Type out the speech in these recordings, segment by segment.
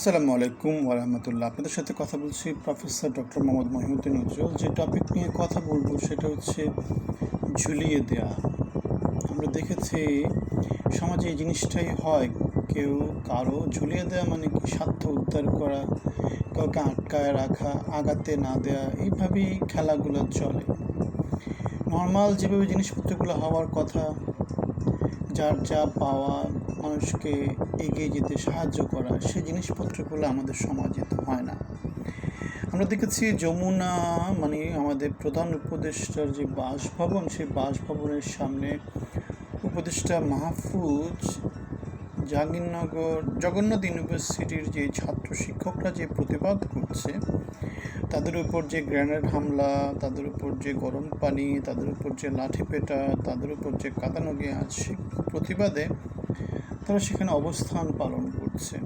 আসসালামু আলাইকুম ওরহামতুল্লাহ আপনাদের সাথে কথা বলছি প্রফেসর ডক্টর মোহাম্মদ মহিউদ্দিন উজ্জ্বল। যে টপিক নিয়ে কথা বলব সেটা হচ্ছে ঝুলিয়ে দেয়া। আমরা দেখেছি সমাজে এই জিনিসটাই হয়, কেউ কারও ঝুলিয়ে দেওয়া মানে কি স্বার্থ উদ্ধার করা, কাউকে আটকায় রাখা আগাতে না দেয়া, এইভাবেই খেলাগুলো চলে। নর্মাল যেভাবে জিনিসপত্রগুলো হওয়ার কথা যার যা পাওয়া মানুষকে এগিয়ে যেতে সাহায্য করা সেই জিনিসপত্রগুলো আমাদের সমাজে তো হয় না। আমরা দেখেছি যমুনা মানে আমাদের প্রধান উপদেষ্টার যে বাসভবন, সেই বাসভবনের সামনে উপদেষ্টা মাহফুজ জাহাঙ্গীরনগর জগন্নাথ ইউনিভার্সিটির যে ছাত্র শিক্ষকরা যে প্রতিবাদ করছে তাদের উপর যে গ্রেনেড হামলা, তাদের উপর যে গরম পানি, তাদের উপর যে লাঠি পেটা, তাদের উপর যে কাঁদানো গ্যাস প্রতিবাদে তারা সেখানে অবস্থান পালন করছে।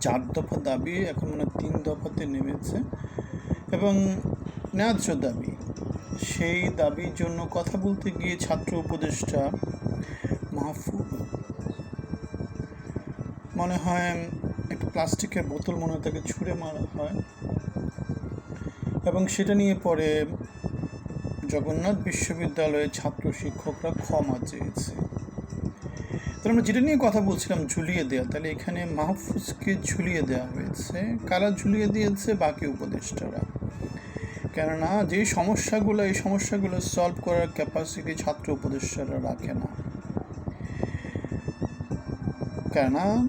চার দফা দাবি এখন মানে তিন দফাতে নেমেছে এবং ন্যায্য দাবি। সেই দাবির জন্য কথা বলতে গিয়ে ছাত্র উপদেষ্টা মাহফুজ। মনে হয় একটা প্লাস্টিকের বোতল মনে হয় তাকে ছুঁড়ে মারা হয়। এবং সেটা নিয়ে পরে জগন্নাথ বিশ্ববিদ্যালয়ের ছাত্র শিক্ষকরা ক্ষমা চেয়েছে। তাহলে আমরা যেটা নিয়ে কথা বলছিলাম, ঝুলিয়ে দেওয়া তাহলে এখানে মাহফুজকে ঝুলিয়ে দেওয়া হয়েছে। কারা ঝুলিয়ে দিয়েছে? বাকি উপদেষ্টারা। কেননা যে সমস্যাগুলো, এই সমস্যাগুলো সলভ করার ক্যাপাসিটি ছাত্র উপদেষ্টারা রাখে না। কেননা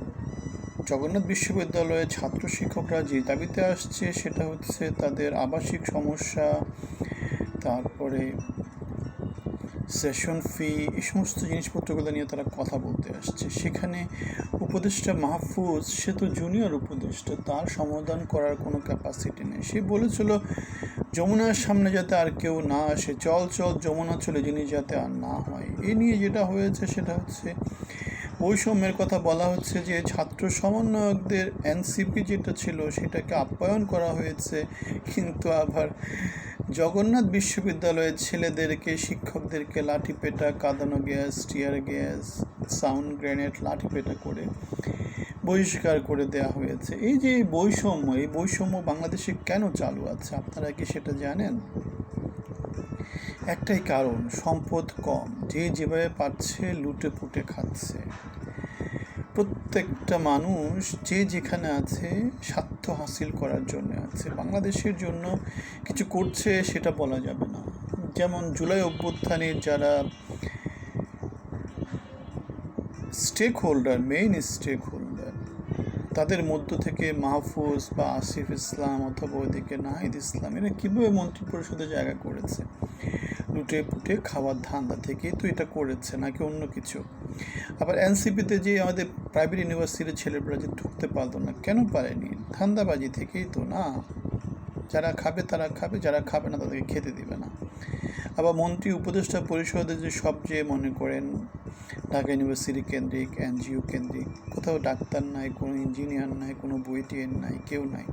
জগন্নাথ বিশ্ববিদ্যালয়ের ছাত্র শিক্ষকরা যে দাবিতে আসছে সেটা হচ্ছে তাদের আবাসিক সমস্যা, তারপরে সেশন ফি এই সমস্ত জিনিসপত্রগুলো নিয়ে তারা কথা বলতে আসছে। সেখানে উপদেষ্টা মাহফুজ, সে তো জুনিয়র উপদেষ্টা, তার সমাধান করার কোনো ক্যাপাসিটি নেই। সে বলেছিল, যমুনার সামনে যাতে আর কেউ না আসে, চল চল যমুনা চলে জিনিস যাতে আর না হয়। এ নিয়ে যেটা হয়েছে সেটা হচ্ছে বৈষম্যের কথা বলা হচ্ছে যে ছাত্র সমন্বয়কদের এনসিপি যেটা ছিল সেটাকে আপ্যায়ন করা হয়েছে। কিন্তু আবার জগন্নাথ বিশ্ববিদ্যালয়ের ছেলেদেরকে, শিক্ষকদেরকে লাঠি পেটা, কাঁদানো gas, tear gas, sound grenade লাঠি পেটা করে বহিষ্কার করে দেওয়া হয়েছে। এই যে বৈষম্য, এই বৈষম্য বাংলাদেশে কেন চালু আছে, আপনারা কি সেটা জানেন? একটাই কারণ, সম্পদ কম। যে যেভাবে পাচ্ছে লুটে পুটে খাচ্ছে। প্রত্যেকটা মানুষ যে যেখানে আছে স্বার্থ হাসিল করার জন্য আছে। বাংলাদেশের জন্য কিছু করছে সেটা বলা যাবে না। যেমন জুলাই অভ্যুত্থানের যারা stakeholder main stakeholder তাদের মধ্য থেকে মাহফুজ বা আসিফ ইসলাম অথবা ওইদিকে নাহিদ ইসলাম, এরা কীভাবে মন্ত্রিপরিষদে জায়গা করেছে? লুটে ফুটে খাওয়ার ধান্দা থেকেই তো এটা করেছে, নাকি অন্য কিছু? আবার এনসিপিতে যে আমাদের প্রাইভেট ইউনিভার্সিটির ছেলেপেরা যে ঢুকতে পারতো না, কেন পারেনি? ধান্দাবাজি থেকেই তো না। যারা খাবে তারা খাবে, যারা খাবে না তাদেরকে খেতে দেবে না। আবার মন্ত্রী উপদেষ্টা পরিষদের যে সবচেয়ে মনে করেন ঢাকা ইউনিভার্সিটি কেন্দ্রিক, এনজিও কেন্দ্রিক। কোথাও ডাক্তার নাই, কোনো ইঞ্জিনিয়ার নাই, কোনো বইটিএন নাই, কেউ নাই।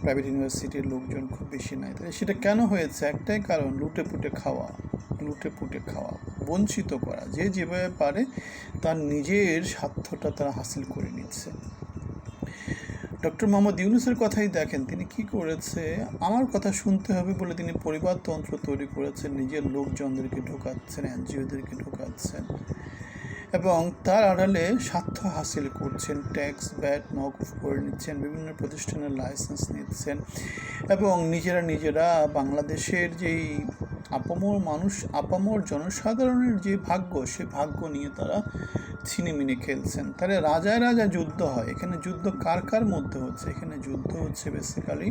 প্রাইভেট ইউনিভার্সিটির লোকজন খুব বেশি নাই। তাহলে সেটা কেন হয়েছে? একটাই কারণ লুটে পুটে খাওয়া। লুটে পুটে খাওয়া। বঞ্চিত করা। যে যেভাবে পারে, তার নিজের স্বার্থটা তারা হাসিল করে নিচ্ছে। ডক্টর মোহাম্মদ ইউনুসের কথাই দেখেন, তিনি কি করেছে? আমার কথা শুনতে হবে বলে তিনি পরিবারতন্ত্র তৈরি করেছেন, নিজের লোকজনদেরকে ঢোকাচ্ছেন, এনজিওদেরকে ঢোকাচ্ছেন। এবং তার আড়ালে স্বার্থ হাসিল করছেন, ট্যাক্স, ব্যাট, মকুফ করে নিচ্ছেন, বিভিন্ন প্রতিষ্ঠানের লাইসেন্স নিচ্ছেন এবং নিজেরা নিজেরা বাংলাদেশের যেই আপামর মানুষ, আপামর জনসাধারণের যে ভাগ্য, সে ভাগ্য নিয়ে তারা ছিনিমিনি খেলছেন। তাহলে রাজায় রাজা যুদ্ধ হয়। এখানে যুদ্ধ কার কার মধ্যে হচ্ছে? এখানে যুদ্ধ হচ্ছে বেসিক্যালি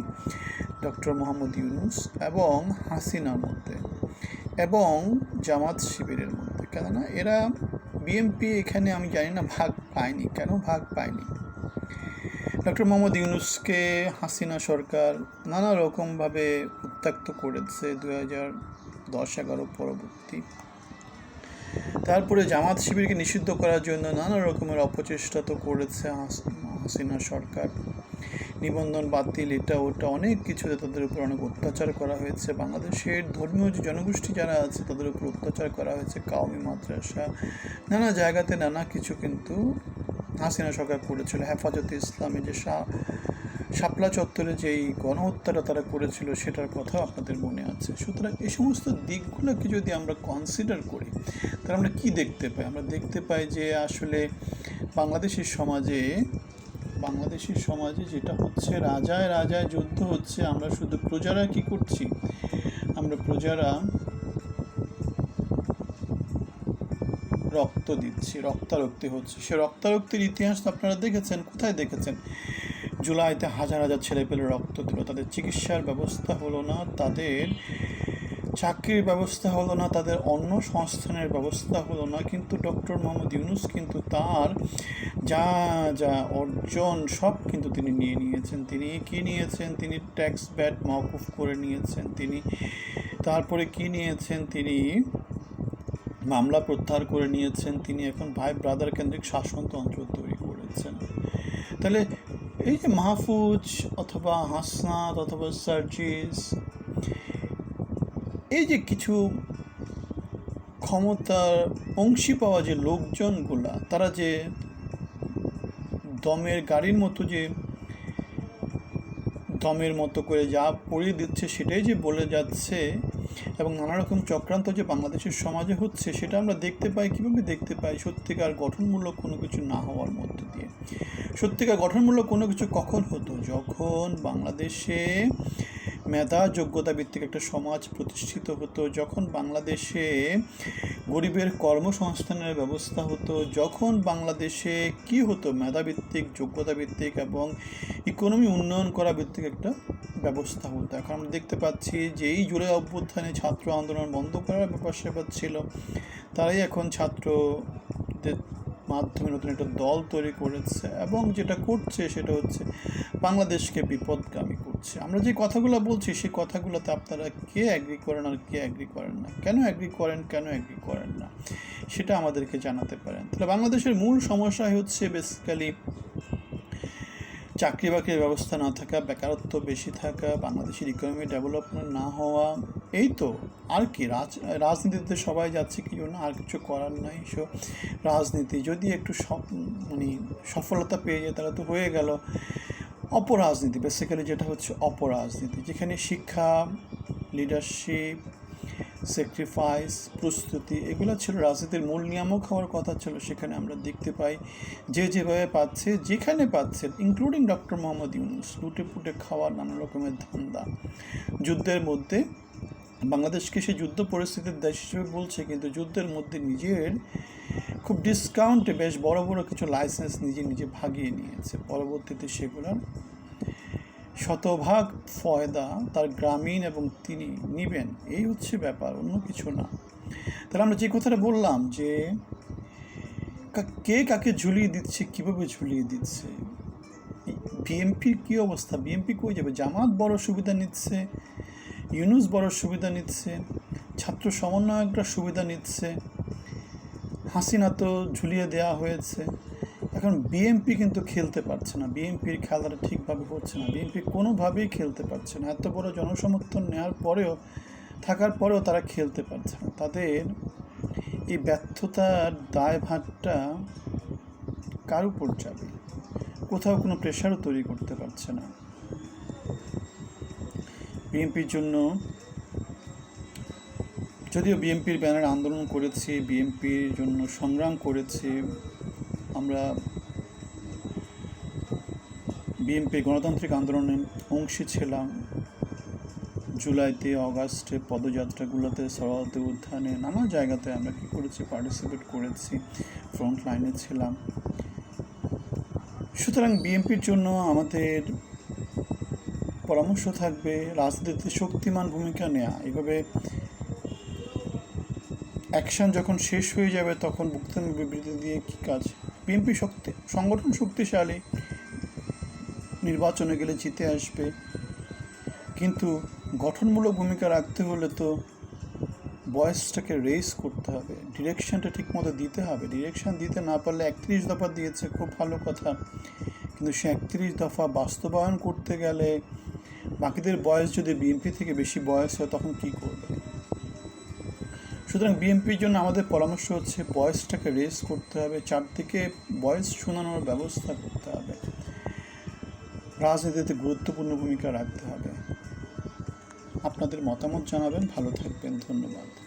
ডক্টর মোহাম্মদ ইউনুস এবং হাসিনার মধ্যে এবং জামাত শিবিরের মধ্যে। কেননা এরা বিএমপি এখানে আমি জানি না, ভাগ পায়নি। কেন ভাগ পায়নি? ডক্টর মোহাম্মদ ইউনুসকে হাসিনা সরকার নানা রকমভাবে উত্তাক্ত করেছে দু হাজার দশ এগারো পরবর্তী। তারপরে জামাত শিবিরকে নিষিদ্ধ করার জন্য নানা রকমের অপচেষ্টা তো করেছে হাসিনা সরকার, নিবন্ধন, বাতিল, এটা ওটা অনেক কিছুতে তাদের উপর অনেক অত্যাচার করা হয়েছে। বাংলাদেশের ধর্মীয় যে জনগোষ্ঠী যারা আছে, তাদের উপর অত্যাচার করা হয়েছে কাউমি মাদ্রাসা, নানা জায়গাতে নানা কিছু কিন্তু হাসিনা সরকার করেছিল। হেফাজতে ইসলামে যে শা শাপলা চত্বরে যেই গণহত্যাটা তারা করেছিল, সেটার কথাও আপনাদের মনে আছে। সুতরাং এই সমস্ত দিকগুলোকে যদি আমরা কনসিডার করি, তাহলে আমরা কি দেখতে পাই? আমরা দেখতে পাই যে আসলে বাংলাদেশের সমাজে বাংলাদেশের সমাজে যেটা হচ্ছে, রাজায় রাজায় যুদ্ধ হচ্ছে, আমরা শুধু প্রজারা কি করছি? আমরা প্রজারা রক্ত দিচ্ছি, রক্তারক্তি হচ্ছে। সে রক্তারক্তির ইতিহাস আপনারা দেখেছেন, কোথায় দেখেছেন? জুলাইতে হাজার হাজার ছেলে পেলে রক্ত দিল, তাদের চিকিৎসার ব্যবস্থা হলো না, তাদের চাকরির ব্যবস্থা হলো না, তাদের অন্য সংস্থানের ব্যবস্থা হলো না, কিন্তু ডক্টর মোহাম্মদ ইউনুস কিন্তু তার যা যা অর্জন সব কিন্তু তিনি নিয়ে নিয়েছেন। তিনি কি নিয়েছেন? তিনি ট্যাক্স ব্যাট মওকুফ করে নিয়েছেন, তিনি তারপরে কি নিয়েছেন? তিনি মামলা প্রত্যাহার করে নিয়েছেন, তিনি এখন ভাই ব্রাদার কেন্দ্রিক শাসনতন্ত্র তৈরি করেছেন। তাহলে এই যে মাহফুজ অথবা হাসনাত অথবা সার্জিস এই যে কিছু ক্ষমতার অংশী পাওয়া যে লোকজনগুলা, তারা যে দমের গাড়ির মতো যে দমের মতো করে যা পড়িয়ে দিচ্ছে সেটাই যে বলে যাচ্ছে এবং নানা রকম চক্রান্ত যে বাংলাদেশের সমাজে হচ্ছে, সেটা আমরা দেখতে পাই, কীভাবে দেখতে পাই? সত্যিকার গঠনমূলক কোনো কিছু না হওয়ার মধ্যে দিয়ে। সত্যিকার গঠনমূলক কোনো কিছু কখন হতো? যখন বাংলাদেশে মেধা যোগ্যতা ভিত্তিক একটা সমাজ প্রতিষ্ঠিত হতো, যখন বাংলাদেশে গরিবের কর্মসংস্থানের ব্যবস্থা হতো, যখন বাংলাদেশে কি হতো, মেধাভিত্তিক যোগ্যতা ভিত্তিক এবং ইকোনমি উন্নয়ন করা ভিত্তিক একটা ব্যবস্থা হতো। এখন আমরা দেখতে পাচ্ছি যে এই জুলাই অভ্যুত্থানে ছাত্র আন্দোলন বন্ধ করার ব্যাপার স্যাপার ছিল। তারাই এখন ছাত্রদের মাধ্যমে নতুন একটা দল তৈরি করেছে এবং যেটা করছে সেটা হচ্ছে বাংলাদেশকে বিপদগামী করছে। আমরা যে কথাগুলো বলছি সেই কথাগুলোতে আপনারা কে অ্যাগ্রি করেন আর কে অ্যাগ্রি করেন না? কেন অ্যাগ্রি করেন, কেন অ্যাগ্রি করেন না? সেটা আমাদেরকে জানাতে পারেন। তাহলে বাংলাদেশের মূল সমস্যা হচ্ছে বেসিক্যালি চাকরি বাকরির ব্যবস্থা না থাকা, বেকারত্ব বেশি থাকা, বাংলাদেশের ইকোনমি ডেভেলপমেন্ট না হওয়া, এই তো আর কি। রাজ, রাজনীতিতে সবাই যাচ্ছে, কি জন্য? আর কিছু করার নাই। সো, রাজনীতি যদি একটু সব মানে সফলতা পেয়ে যায়, তাহলে তো হয়ে গেল। অপরাজনীতি বেসিক্যালি যেটা হচ্ছে অপরাজনীতি। যেখানে শিক্ষা লিডারশিপ স্যাক্রিফাইস প্রস্তুতি, এগুলো ছিল রাজনীতির মূল নিয়ামক হওয়ার কথা ছিল, সেখানে আমরা দেখতে পাই যে যেভাবে পাচ্ছে, যেখানে পাচ্ছে ইনক্লুডিং ডক্টর মোহাম্মদ ইউনুস, লুটে পুটে খাওয়ার নানা রকমের ধান্দা। যুদ্ধের মধ্যে, বাংলাদেশকে সে যুদ্ধ পরিস্থিতির দেশ হিসেবে বলছে, কিন্তু যুদ্ধের মধ্যে নিজের খুব ডিসকাউন্টে বেশ বড় বড় কিছু লাইসেন্স নিজে নিজে ভাগিয়ে নিয়েছে। পরবর্তীতে সেগুলোর শতভাগ ফয়দা তার গ্রামীণ এবং তিনি নিবেন। এই হচ্ছে ব্যাপার, অন্য কিছু না। তাহলে আমরা যে কথাটা বললাম যে কা- কাকে ঝুলিয়ে দিচ্ছে, কীভাবে ঝুলিয়ে দিচ্ছে? বিএমপির কী অবস্থা? বিএমপি কই যাবে? জামাত বড় সুবিধা নিচ্ছে, ইউনুস বড় সুবিধা নিচ্ছে, ছাত্র সমন্বয়করা সুবিধা নিচ্ছে, হাসিনা তো ঝুলিয়ে দেওয়া হয়েছে। এখন বিএমপি কিন্তু খেলতে পারছে না। বিএমপির খেলাটা ঠিকভাবে হচ্ছে না। বিএমপি কোনোভাবেই খেলতে পারছে না। এত বড় জনসমর্থন নেওয়ার পরেও, থাকার পরেও তারা খেলতে পারছে না। তাদের এই ব্যর্থতার দায়ভারটা কার উপর যাবে? কোথাও কোনো প্রেশারও তৈরি করতে পারছে না। বিএনপির জন্য যদিও বিএনপির ব্যানার আন্দোলন করেছি বিএনপির জন্য সংগ্রাম করেছি আমরা বিএনপি গণতান্ত্রিক আন্দোলনে অংশী ছিলাম। জুলাইতে, অগাস্টে পদযাত্রাগুলোতে সরাতে উত্থানে নানা জায়গাতে আমরা কী করেছি? পার্টিসিপেট করেছি ফ্রন্ট লাইনে ছিলাম। সুতরাং বিএনপির জন্য আমাদের পরামর্শ থাকবে রাজনীতিতে শক্তিমান ভূমিকা নেওয়া এভাবে অ্যাকশন যখন শেষ হয়ে যাবে, তখন ভুক্তন বিবৃতি দিয়ে কী কাজ বিএনপি শক্তি, সংগঠন শক্তিশালী, নির্বাচনে গেলে জিতে আসবে। কিন্তু গঠনমূলক ভূমিকা রাখতে হলে তো বয়সটাকে রেস করতে হবে। ডিরেকশনটা ঠিকমতো দিতে হবে। ডিরেকশন দিতে না পারলে একত্রিশ দফা দিয়েছে, খুব ভালো কথা। কিন্তু সে একত্রিশ দফা বাস্তবায়ন করতে গেলে বাকিদের বয়স যদি বিএনপি থেকে বেশি বয়স হয়, তখন কী করবে? সুতরাং বিএনপির জন্য আমাদের পরামর্শ হচ্ছে বয়সটাকে রেস করতে হবে, চারদিকে বয়স শোনানোর ব্যবস্থা করতে হবে। রাজনীতিতে গুরুত্বপূর্ণ ভূমিকা রাখতে হবে। আপনাদের মতামত জানাবেন, ভালো থাকবেন, ধন্যবাদ।